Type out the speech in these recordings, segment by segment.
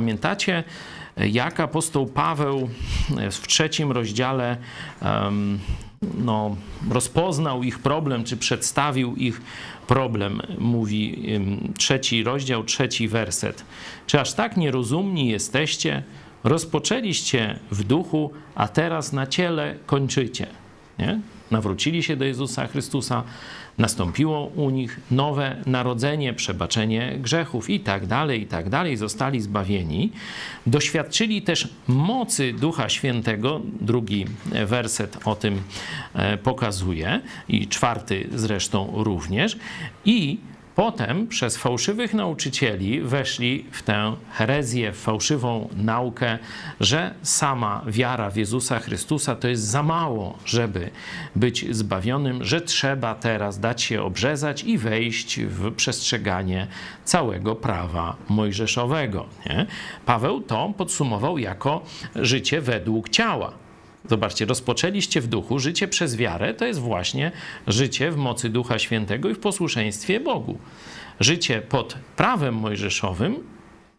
pamiętacie, jak apostoł Paweł w trzecim rozdziale no, rozpoznał ich problem, czy przedstawił ich problem, mówi trzeci rozdział, trzeci werset. Czy aż tak nierozumni jesteście? Rozpoczęliście w duchu, a teraz na ciele kończycie. Nie? Nawrócili się do Jezusa Chrystusa, nastąpiło u nich nowe narodzenie, przebaczenie grzechów i tak dalej, i tak dalej, zostali zbawieni. Doświadczyli też mocy Ducha Świętego, drugi werset o tym e, pokazuje, i czwarty zresztą również, i Potem przez fałszywych nauczycieli weszli w tę herezję, w fałszywą naukę, że sama wiara w Jezusa Chrystusa to jest za mało, żeby być zbawionym, że trzeba teraz dać się obrzezać i wejść w przestrzeganie całego prawa mojżeszowego. Nie? Paweł to podsumował jako życie według ciała. Zobaczcie, rozpoczęliście w duchu, życie przez wiarę to jest właśnie życie w mocy Ducha Świętego i w posłuszeństwie Bogu. Życie pod prawem mojżeszowym,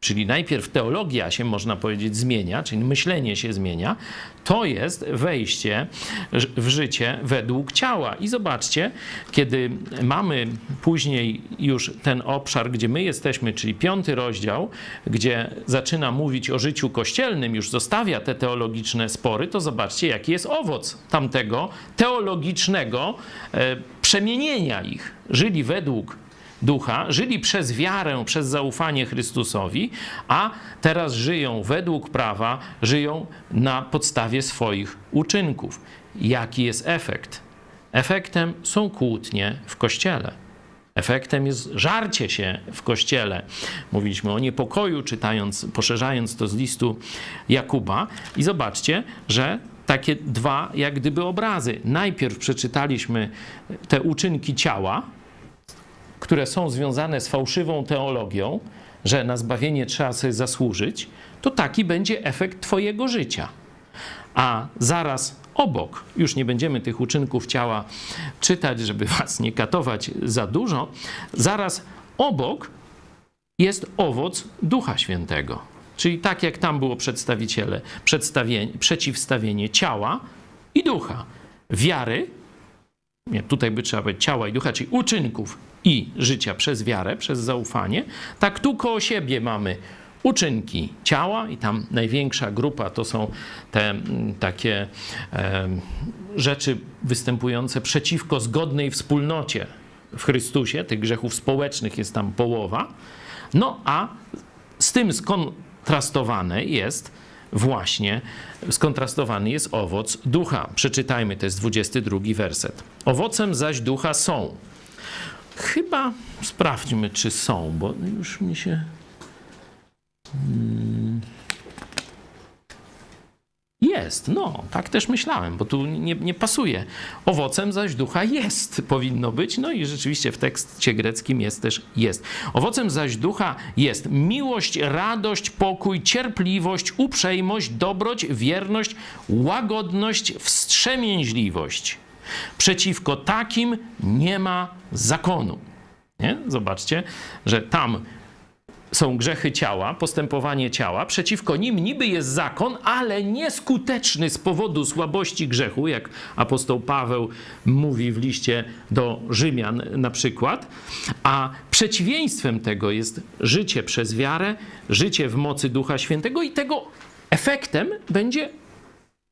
czyli najpierw teologia się, można powiedzieć, zmienia, czyli myślenie się zmienia, to jest wejście w życie według ciała. I zobaczcie, kiedy mamy później już ten obszar, gdzie my jesteśmy, czyli piąty rozdział, gdzie zaczyna mówić o życiu kościelnym, już zostawia te teologiczne spory, to zobaczcie, jaki jest owoc tamtego teologicznego e, przemienienia ich. Żyli według ducha, żyli przez wiarę, przez zaufanie Chrystusowi, a teraz żyją według prawa, żyją na podstawie swoich uczynków. Jaki jest efekt? Efektem są kłótnie w kościele. Efektem jest żarcie się w kościele. Mówiliśmy o niepokoju, czytając, poszerzając to z listu Jakuba. I zobaczcie, że takie dwa, jak gdyby obrazy. Najpierw przeczytaliśmy te uczynki ciała, które są związane z fałszywą teologią, że na zbawienie trzeba sobie zasłużyć, to taki będzie efekt Twojego życia. A zaraz obok, już nie będziemy tych uczynków ciała czytać, żeby Was nie katować za dużo, zaraz obok jest owoc Ducha Świętego. Czyli tak jak tam było przedstawiciele, przeciwstawienie ciała i ducha, wiary, nie, tutaj by trzeba powiedzieć ciała i ducha, czyli uczynków i życia przez wiarę, przez zaufanie, tak tu koło siebie mamy uczynki ciała i tam największa grupa to są te mm, takie e, rzeczy występujące przeciwko zgodnej wspólnocie w Chrystusie, tych grzechów społecznych jest tam połowa. No a z tym skontrastowane jest właśnie, skontrastowany jest owoc ducha. Przeczytajmy, to jest 22 werset. Owocem zaś ducha są Chyba sprawdźmy, czy są, bo już mi się. Hmm. Jest, no, tak też myślałem, bo tu nie, nie, pasuje. Owocem zaś ducha jest, powinno być, no i rzeczywiście w tekście greckim jest też jest. Owocem zaś ducha jest miłość, radość, pokój, cierpliwość, uprzejmość, dobroć, wierność, łagodność, wstrzemięźliwość. Przeciwko takim nie ma zakonu. Nie? Zobaczcie, że tam są grzechy ciała, postępowanie ciała, przeciwko nim niby jest zakon, ale nieskuteczny z powodu słabości grzechu, jak apostoł Paweł mówi w liście do Rzymian na przykład, a przeciwieństwem tego jest życie przez wiarę, życie w mocy Ducha Świętego i tego efektem będzie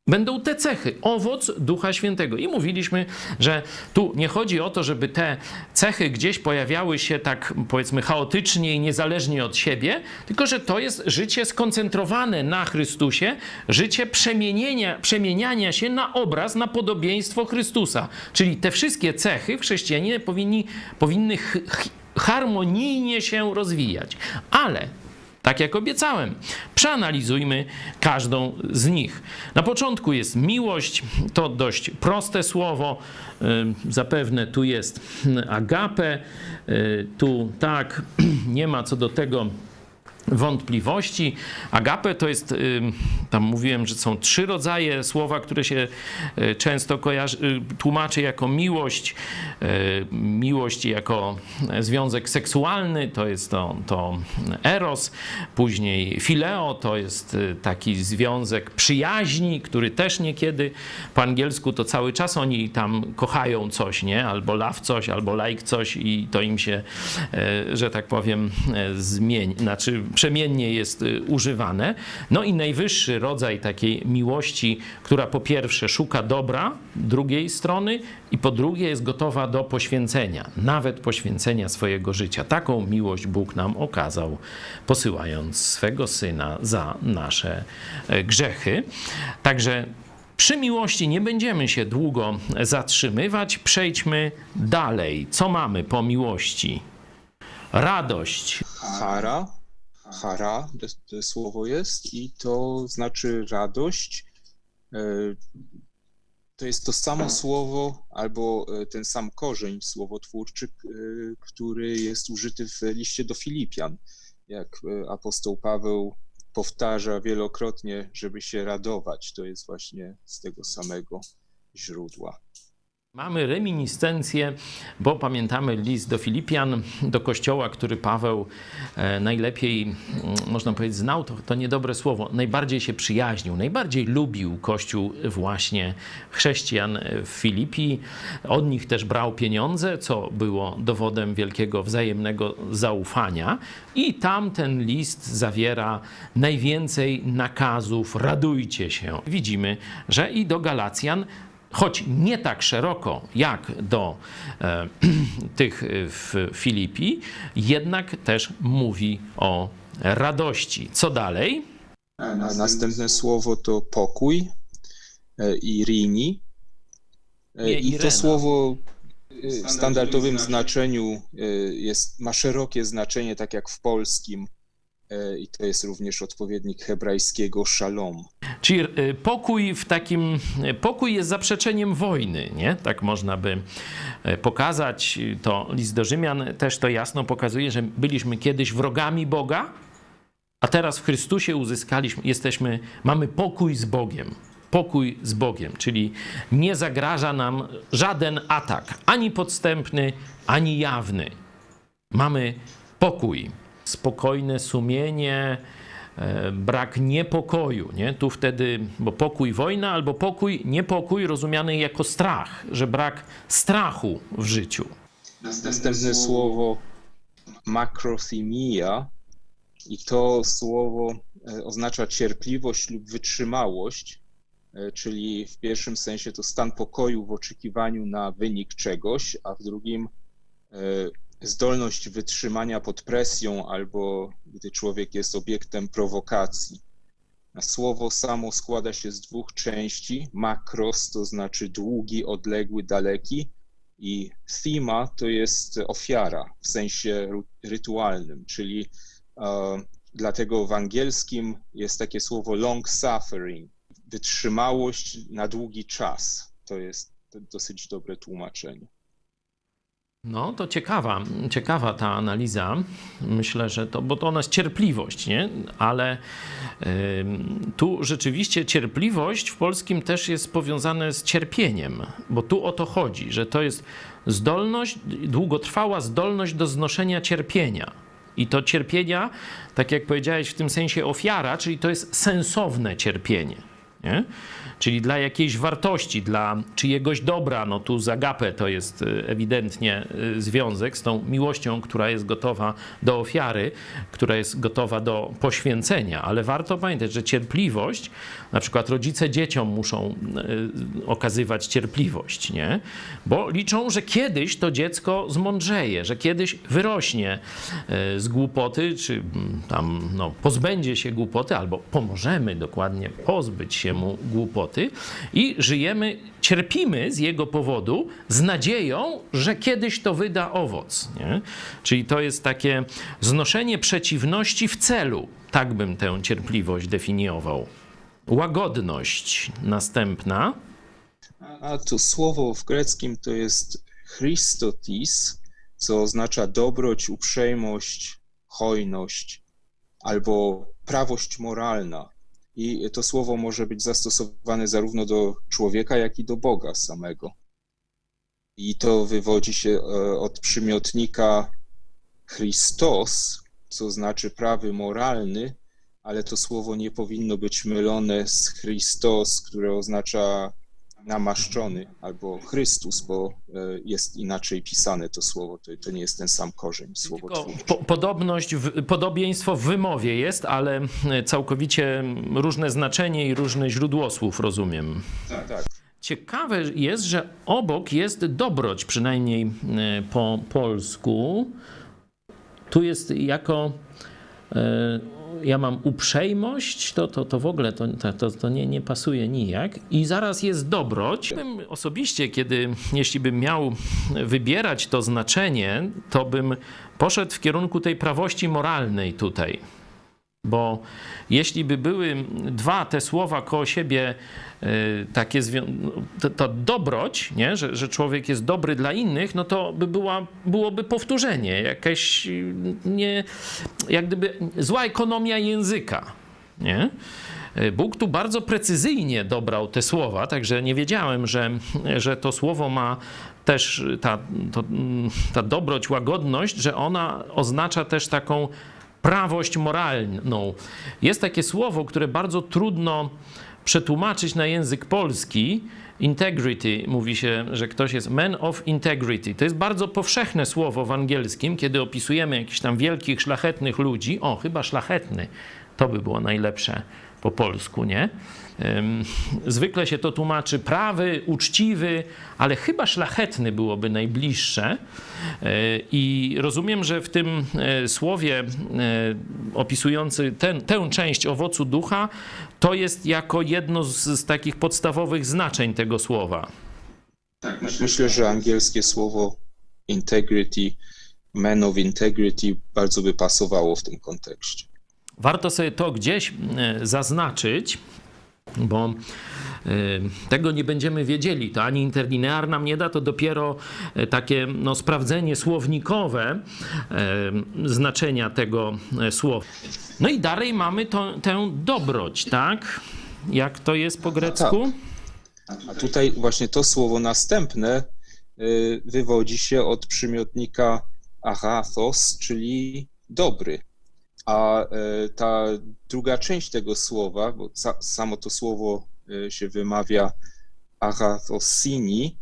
Będą te cechy, owoc Ducha Świętego. I mówiliśmy, że tu nie chodzi o to, żeby te cechy gdzieś pojawiały się tak, powiedzmy, chaotycznie i niezależnie od siebie, tylko że to jest życie skoncentrowane na Chrystusie, życie przemienienia, przemieniania się na obraz, na podobieństwo Chrystusa. Czyli te wszystkie cechy w chrześcijanie powinni, powinny harmonijnie się rozwijać. Ale tak jak obiecałem, przeanalizujmy każdą z nich. Na początku jest miłość, to dość proste słowo. Zapewne tu jest agape, y, tu tak, nie ma co do tego wątpliwości. Agape to jest, y, tam mówiłem, że są trzy rodzaje słowa, które się y, często kojarzy, y, tłumaczy jako miłość. Miłość jako związek seksualny, to jest to, to eros. Później fileo, to jest taki związek przyjaźni, który też niekiedy po angielsku to cały czas oni tam kochają coś, nie? Albo love coś, albo like coś i to im się, że tak powiem, zmieni. Znaczy przemiennie jest y, używane. No i najwyższy rodzaj takiej miłości, która po pierwsze szuka dobra drugiej strony i po drugie jest gotowa do poświęcenia, nawet poświęcenia swojego życia. Taką miłość Bóg nam okazał, posyłając swego Syna za nasze e, grzechy. Także przy miłości nie będziemy się długo zatrzymywać. Przejdźmy dalej. Co mamy po miłości? Radość. Hara, hara to słowo jest i to znaczy radość. E, to jest to samo słowo albo e, ten sam korzeń słowotwórczy, e, który jest użyty w liście do Filipian. Jak apostoł Paweł powtarza wielokrotnie, żeby się radować, to jest właśnie z tego samego źródła. Mamy reminiscencję, bo pamiętamy list do Filipian, do kościoła, który Paweł e, najlepiej, można powiedzieć, znał, to, to niedobre słowo, najbardziej się przyjaźnił, najbardziej lubił kościół właśnie chrześcijan w Filipii. Od nich też brał pieniądze, co było dowodem wielkiego wzajemnego zaufania. I tam ten list zawiera najwięcej nakazów, radujcie się. Widzimy, że i do Galacjan choć nie tak szeroko jak do e, tych w Filipii, jednak też mówi o radości. Co dalej? A następne słowo to pokój e, i rini. E, I to słowo e, w standardowym znaczeniu jest, ma szerokie znaczenie, tak jak w polskim i to jest również odpowiednik hebrajskiego shalom. Czyli y, pokój w takim, pokój jest zaprzeczeniem wojny, nie? Tak można by pokazać. To list do Rzymian też to jasno pokazuje, że byliśmy kiedyś wrogami Boga, a teraz w Chrystusie uzyskaliśmy, jesteśmy, mamy pokój z Bogiem. Pokój z Bogiem, czyli nie zagraża nam żaden atak, ani podstępny, ani jawny. Mamy pokój spokojne sumienie, e, brak niepokoju, nie? Tu wtedy, bo pokój wojna, albo pokój, niepokój rozumiany jako strach, że brak strachu w życiu. Następne słowo makrothymia i to słowo e, oznacza cierpliwość lub wytrzymałość, e, czyli w pierwszym sensie to stan pokoju w oczekiwaniu na wynik czegoś, a w drugim zdolność wytrzymania pod presją albo gdy człowiek jest obiektem prowokacji. Słowo samo składa się z dwóch części. Makros to znaczy długi, odległy, daleki i thema to jest ofiara w sensie rytualnym, czyli e, dlatego w angielskim jest takie słowo long suffering, wytrzymałość na długi czas. To jest dosyć dobre tłumaczenie. No, to ciekawa, ciekawa ta analiza. Myślę, że to, bo to ona jest cierpliwość, nie? Ale y, tu rzeczywiście cierpliwość w polskim też jest powiązane z cierpieniem, bo tu o to chodzi, że to jest zdolność, długotrwała zdolność do znoszenia cierpienia. I to cierpienia, tak jak powiedziałeś, w tym sensie ofiara, czyli to jest sensowne cierpienie. Nie? czyli dla jakiejś wartości, dla czyjegoś dobra. No tu z agapę to jest y, ewidentnie y, związek z tą miłością, która jest gotowa do ofiary, która jest gotowa do poświęcenia, ale warto pamiętać, że cierpliwość, na przykład rodzice dzieciom muszą y, okazywać cierpliwość, nie? Bo liczą, że kiedyś to dziecko zmądrzeje, że kiedyś wyrośnie z głupoty, czy mm, tam no, pozbędzie się głupoty, albo pomożemy dokładnie pozbyć się mu głupoty i żyjemy, cierpimy z jego powodu z nadzieją, że kiedyś to wyda owoc. Nie? Czyli to jest takie znoszenie przeciwności w celu. Tak bym tę cierpliwość definiował. Łagodność następna. A to słowo w greckim to jest Christotis, co oznacza dobroć, uprzejmość, hojność. albo prawość moralna. I to słowo może być zastosowane zarówno do człowieka, jak i do Boga samego. I to wywodzi się e, od przymiotnika Christos, co znaczy prawy moralny, ale to słowo nie powinno być mylone z Christos, które oznacza namaszczony albo Chrystus, bo e, jest inaczej pisane to słowo. To, to nie jest ten sam korzeń słowotwórczy. po, podobność, w, podobieństwo w wymowie jest, ale całkowicie różne znaczenie i różne źródło słów, rozumiem. Tak, tak. Ciekawe jest, że obok jest dobroć, przynajmniej e, po polsku. Tu jest jako. Ja mam uprzejmość, to, to, to w ogóle to- to, to nie, nie pasuje nijak. I zaraz jest dobroć. Bym osobiście, kiedy, jeśli bym miał wybierać to znaczenie, to bym poszedł w kierunku tej prawości moralnej tutaj. Bo jeśli by były dwa te słowa koło siebie, e, takie to, to dobroć, nie? Że, że człowiek jest dobry dla innych, no to by była, byłoby powtórzenie, jakaś y, nie, jak gdyby zła ekonomia języka. Nie? E, Bóg tu bardzo precyzyjnie dobrał te słowa, także nie wiedziałem, że, że to słowo ma też ta, to, mm, ta dobroć, łagodność, że ona oznacza też taką prawość moralną. Jest takie słowo, które bardzo trudno przetłumaczyć na język polski. Integrity, mówi się, że ktoś jest man of integrity. To jest bardzo powszechne słowo w angielskim, kiedy opisujemy jakichś tam wielkich, szlachetnych ludzi. O, chyba szlachetny. To by było najlepsze po polsku, nie? Zwykle się to tłumaczy prawy, uczciwy, ale chyba szlachetny byłoby najbliższe. Yy, I rozumiem, że w tym e, słowie e, opisujący ten, tę część owocu ducha, to jest jako jedno z, z takich podstawowych znaczeń tego słowa. Myślę, że angielskie słowo integrity, man of integrity bardzo by pasowało w tym kontekście. Warto sobie to gdzieś e, zaznaczyć, bo e, tego nie będziemy wiedzieli. To ani interlinear nam nie da, to dopiero e, takie no, sprawdzenie słownikowe e, znaczenia tego słowa. No i dalej mamy to, tę dobroć, tak? Jak to jest po grecku? A tutaj właśnie to słowo następne y, wywodzi się od przymiotnika agathos, czyli dobry. A y, ta druga część tego słowa, bo sa, samo to słowo y, się wymawia agathosini,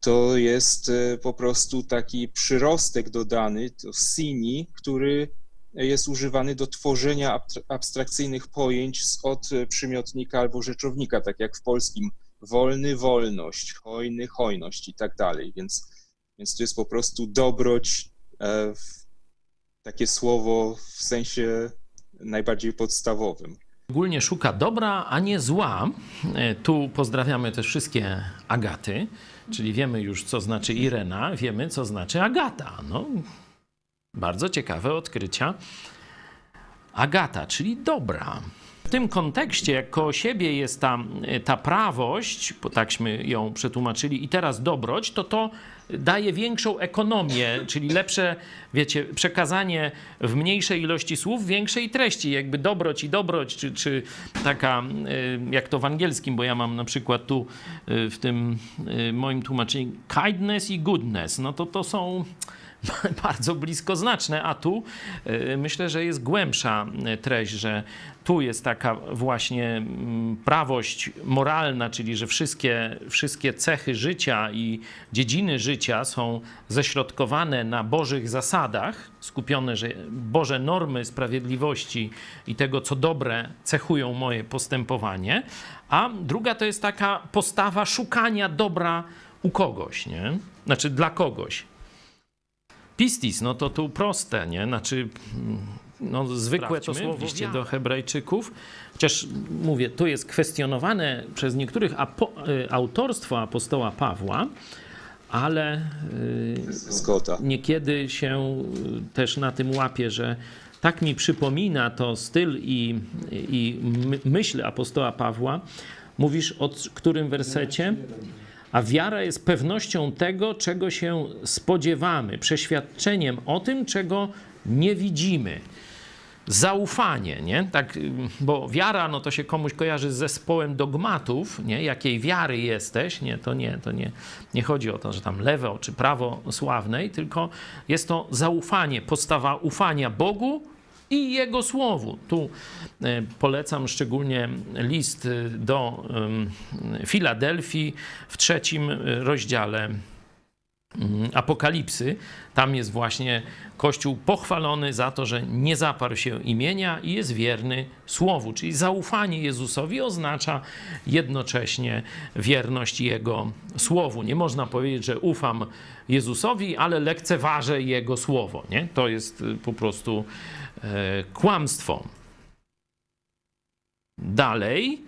to jest y, po prostu taki przyrostek dodany, to sini, który jest używany do tworzenia abstr- abstrakcyjnych pojęć od przymiotnika albo rzeczownika, tak jak w polskim wolny, wolność, hojny, hojność i tak dalej. Więc, więc to jest po prostu dobroć, e, w, takie słowo w sensie najbardziej podstawowym. Ogólnie szuka dobra, a nie zła. E, Tu pozdrawiamy też wszystkie Agaty, czyli wiemy już, co znaczy Irena, wiemy, co znaczy Agata. No, bardzo ciekawe odkrycia. Agata, czyli dobra. Tym kontekście, jak koło siebie jest ta, ta prawość, bo takśmy ją przetłumaczyli, i teraz dobroć, to to daje większą ekonomię, czyli lepsze, wiecie, przekazanie w mniejszej ilości słów, większej treści. Jakby dobroć i dobroć, czy, czy taka, y, jak to w angielskim, bo ja mam na przykład tu y, w tym y, moim tłumaczeniu kindness i goodness, no to to są bardzo bliskoznaczne, a tu y, myślę, że jest głębsza y, treść, że tu jest taka właśnie mm, prawość moralna, czyli że wszystkie, wszystkie cechy życia i dziedziny życia są ześrodkowane na Bożych zasadach, skupione, że Boże normy sprawiedliwości i tego, co dobre, cechują moje postępowanie, a druga to jest taka postawa szukania dobra u kogoś, nie? Znaczy dla kogoś. Pistis, no to tu proste, nie? Znaczy, no zwykłe to słowo liście do hebrajczyków. Chociaż mówię, tu jest kwestionowane przez niektórych apo, y, autorstwo apostoła Pawła, ale Zgoda. niekiedy się y, też na tym łapie, że tak mi przypomina to styl i, i my- myśl apostoła Pawła. Mówisz o którym wersecie? A wiara jest pewnością tego, czego się spodziewamy, przeświadczeniem o tym, czego nie widzimy. zaufanie, nie? Tak, bo wiara, no to się komuś kojarzy z zespołem dogmatów, nie? Jakiej wiary jesteś, nie? To nie, to nie, nie chodzi o to, że tam lewo czy prawo sławnej, tylko jest to zaufanie, postawa ufania Bogu i Jego Słowu. Tu e, polecam szczególnie list e, do Filadelfii w trzecim e, rozdziale mm, Apokalipsy. Tam jest właśnie Kościół pochwalony za to, że nie zaparł się imienia i jest wierny Słowu. Czyli zaufanie Jezusowi oznacza jednocześnie wierność Jego Słowu. Nie można powiedzieć, że ufam Jezusowi, ale lekceważę Jego Słowo. Nie? To jest po prostu kłamstwo. Dalej,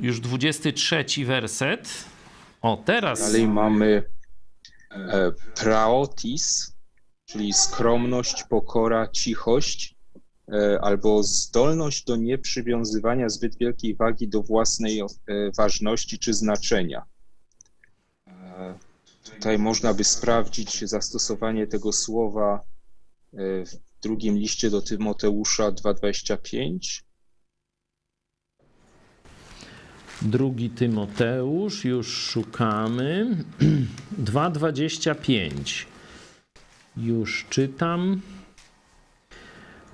już 23 werset. O, teraz. Dalej mamy e, praotis, czyli skromność, pokora, cichość, e, albo zdolność do nieprzywiązywania zbyt wielkiej wagi do własnej e, ważności czy znaczenia. E, Tutaj można by sprawdzić zastosowanie tego słowa e, w drugim liście do Tymoteusza 2,25. Drugi Tymoteusz, już szukamy. 2,25. Już czytam.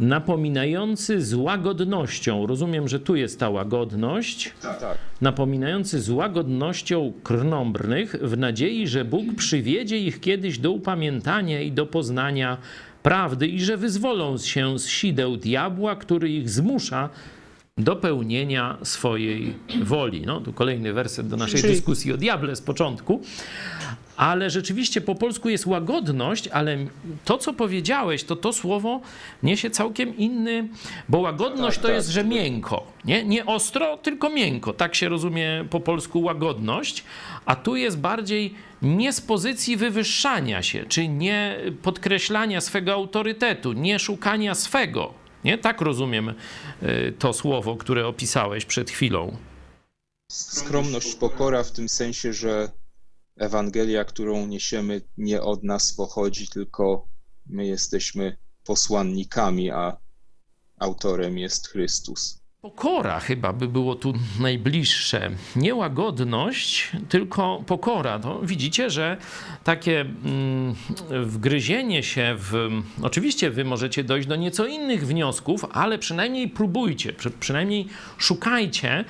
Napominający z łagodnością, rozumiem, że tu jest ta łagodność, Tak. napominający z łagodnością krnąbrnych, w nadziei, że Bóg przywiedzie ich kiedyś do upamiętania i do poznania prawdy i że wyzwolą się z sideł diabła, który ich zmusza do pełnienia swojej woli. No, tu kolejny werset do naszej Czyli- dyskusji o diable z początku. Ale rzeczywiście po polsku jest łagodność, ale to, co powiedziałeś, to to słowo niesie całkiem inny, bo łagodność Tak, to tak. jest, że miękko. Nie? nie ostro, tylko miękko. Tak się rozumie po polsku łagodność, a tu jest bardziej nie z pozycji wywyższania się, czy nie podkreślania swego autorytetu, nie szukania swego. Nie? Tak rozumiem y, to słowo, które opisałeś przed chwilą. Skromność, pokora w tym sensie, że Ewangelia, którą niesiemy, nie od nas pochodzi, tylko my jesteśmy posłannikami, a autorem jest Chrystus. Pokora chyba by było tu najbliższe. Nie łagodność, tylko pokora. To widzicie, że takie mm, wgryzienie się w. Oczywiście, wy możecie dojść do nieco innych wniosków, ale przynajmniej próbujcie, przy, przynajmniej szukajcie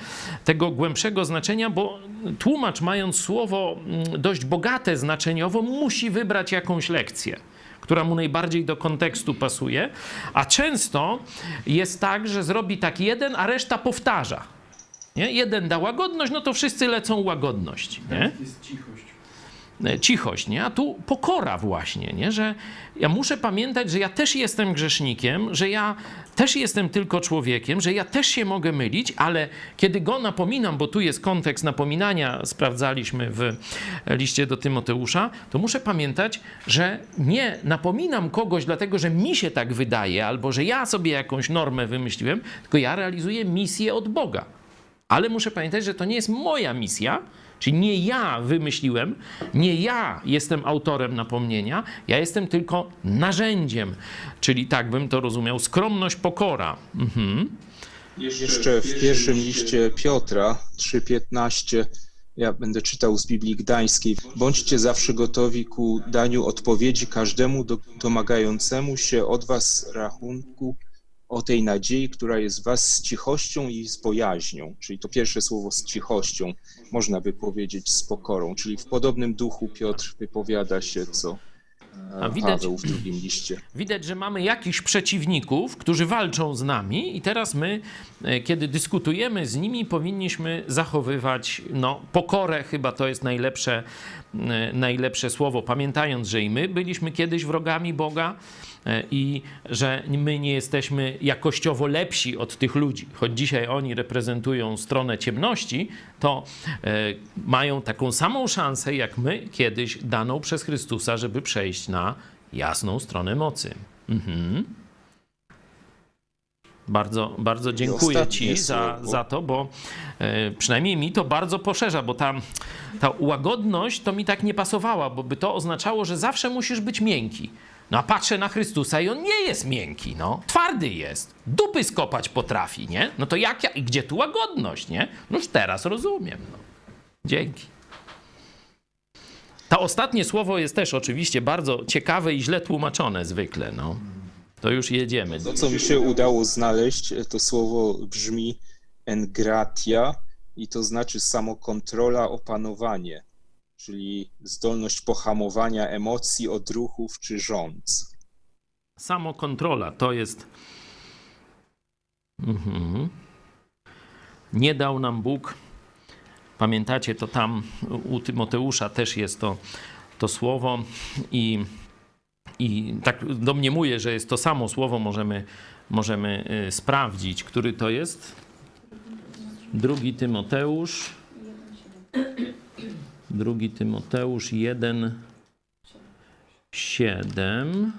tego głębszego znaczenia, bo tłumacz, mając słowo mm, dość bogate znaczeniowo, musi wybrać jakąś lekcję która mu najbardziej do kontekstu pasuje, a często jest tak, że zrobi tak jeden, a reszta powtarza. Nie? Jeden da łagodność, no to wszyscy lecą łagodność. Nie? Jest cichość. E, Cichość, nie? A tu pokora właśnie, nie? Że ja muszę pamiętać, że ja też jestem grzesznikiem, że ja też jestem tylko człowiekiem, że ja też się mogę mylić, ale kiedy go napominam, bo tu jest kontekst napominania, sprawdzaliśmy w liście do Tymoteusza, to muszę pamiętać, że nie napominam kogoś dlatego, że mi się tak wydaje, albo że ja sobie jakąś normę wymyśliłem, tylko ja realizuję misję od Boga. Ale muszę pamiętać, że to nie jest moja misja, czyli nie ja wymyśliłem, nie ja jestem autorem napomnienia, ja jestem tylko narzędziem. Czyli tak bym to rozumiał, skromność, pokora. Mhm. Jeszcze w pierwszym liście Piotra 3:15 ja będę czytał z Biblii Gdańskiej. Bądźcie zawsze gotowi ku daniu odpowiedzi każdemu do- domagającemu się od was rachunku o tej nadziei, która jest w was z cichością i z bojaźnią. Czyli to pierwsze słowo z cichością, można by powiedzieć z pokorą. Czyli w podobnym duchu Piotr wypowiada się, co e, A widać- Paweł w drugim liście. Widać, że mamy jakichś przeciwników, którzy walczą z nami, i teraz my, e, kiedy dyskutujemy z nimi, powinniśmy zachowywać no, pokorę, chyba to jest najlepsze, e, najlepsze słowo, pamiętając, że i my byliśmy kiedyś wrogami Boga i że my nie jesteśmy jakościowo lepsi od tych ludzi. Choć dzisiaj oni reprezentują stronę ciemności, to e, mają taką samą szansę jak my kiedyś daną przez Chrystusa, żeby przejść na jasną stronę mocy. Mhm. Bardzo, bardzo dziękuję Ci za, za to, bo e, przynajmniej mi to bardzo poszerza, bo ta, ta łagodność to mi tak nie pasowała, bo by to oznaczało, że zawsze musisz być miękki. No a patrzę na Chrystusa i on nie jest miękki, no. Twardy jest. Dupy skopać potrafi, nie? No to jak ja, i gdzie tu łagodność, nie? No już teraz rozumiem, no. Dzięki. To ostatnie słowo jest też oczywiście bardzo ciekawe i źle tłumaczone zwykle, no. To już jedziemy. To, co mi się udało znaleźć, to słowo brzmi engratia i to znaczy samokontrola, opanowanie, czyli zdolność pohamowania emocji, odruchów czy rządz. Samokontrola to jest. Mhm. Nie dał nam Bóg. Pamiętacie, to tam u Tymoteusza też jest to, to słowo i, i tak domniemuję, że jest to samo słowo, możemy, możemy y, sprawdzić, który to jest. Drugi Tymoteusz. Drugi Tymoteusz 1, 7.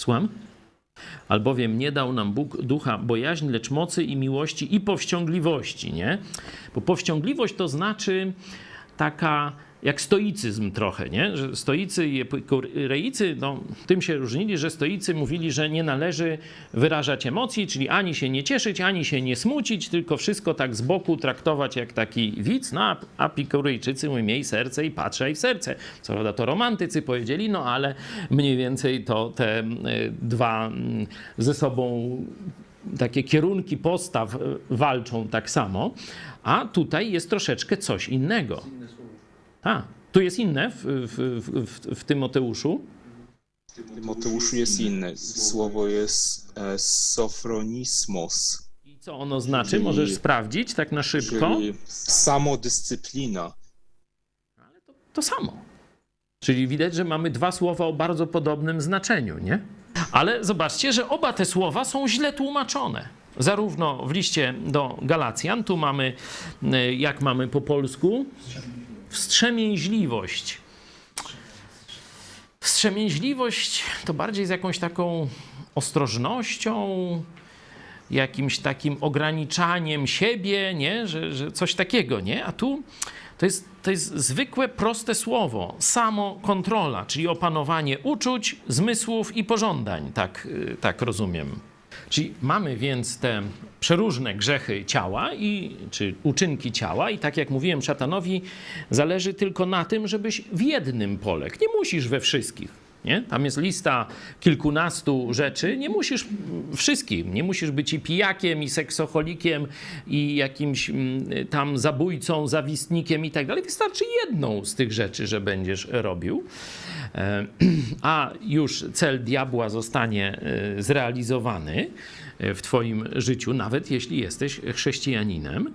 Słucham? Albowiem nie dał nam Bóg ducha bojaźni, lecz mocy i miłości i powściągliwości, nie? Bo powściągliwość to znaczy taka jak stoicyzm trochę, nie? Że stoicy i epikurejcy, no, tym się różnili, że stoicy mówili, że nie należy wyrażać emocji, czyli ani się nie cieszyć, ani się nie smucić, tylko wszystko tak z boku traktować jak taki widz, no a epikurejczycy mówią, miej serce i patrzaj w serce. Co prawda to romantycy powiedzieli, no ale mniej więcej to te dwa ze sobą takie kierunki postaw e, walczą tak samo, a tutaj jest troszeczkę coś innego. A, tu jest inne w, w, w, w Tymoteuszu. W Tymoteuszu jest inne. Słowo jest e, sofronismos, I co ono znaczy? Czyli- Możesz sprawdzić tak na szybko. czyli samodyscyplina. To samo. Czyli widać, że mamy dwa słowa o bardzo podobnym znaczeniu, nie? Ale zobaczcie, że oba te słowa są źle tłumaczone. Zarówno w liście do Galacjan, tu mamy, y, jak mamy po polsku, wstrzemięźliwość. Wstrzemięźliwość to bardziej z jakąś taką ostrożnością, jakimś takim ograniczaniem siebie, nie? Że, że coś takiego, nie? A tu to jest, to jest zwykłe, proste słowo. Samokontrola, czyli opanowanie uczuć, zmysłów i pożądań, tak, y, tak rozumiem. Czyli mamy więc te przeróżne grzechy ciała, i, czy uczynki ciała, i tak jak mówiłem szatanowi, zależy tylko na tym, żebyś w jednym poległ. Nie musisz we wszystkich. Nie? Tam jest lista kilkunastu rzeczy, nie musisz wszystkim, nie musisz być i pijakiem, i seksocholikiem, i jakimś mm, tam zabójcą, zawistnikiem i tak dalej. Wystarczy jedną z tych rzeczy, że będziesz robił. E, A już cel diabła zostanie e, zrealizowany e, w Twoim życiu, nawet jeśli jesteś chrześcijaninem.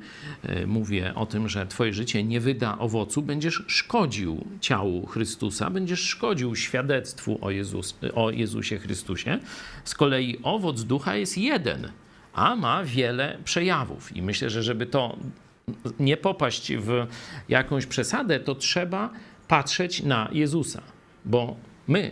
Mówię o tym, że Twoje życie nie wyda owocu, będziesz szkodził ciału Chrystusa, będziesz szkodził świadectwu o, Jezus, o Jezusie Chrystusie. Z kolei owoc ducha jest jeden, a ma wiele przejawów. I myślę, że żeby to nie popaść w jakąś przesadę, to trzeba patrzeć na Jezusa, bo my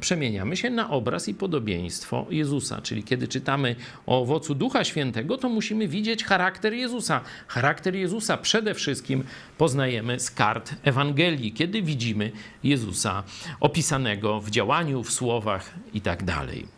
przemieniamy się na obraz i podobieństwo Jezusa. Czyli kiedy czytamy o owocu Ducha Świętego, to musimy widzieć charakter Jezusa. Charakter Jezusa przede wszystkim poznajemy z kart Ewangelii, kiedy widzimy Jezusa opisanego w działaniu, w słowach i tak.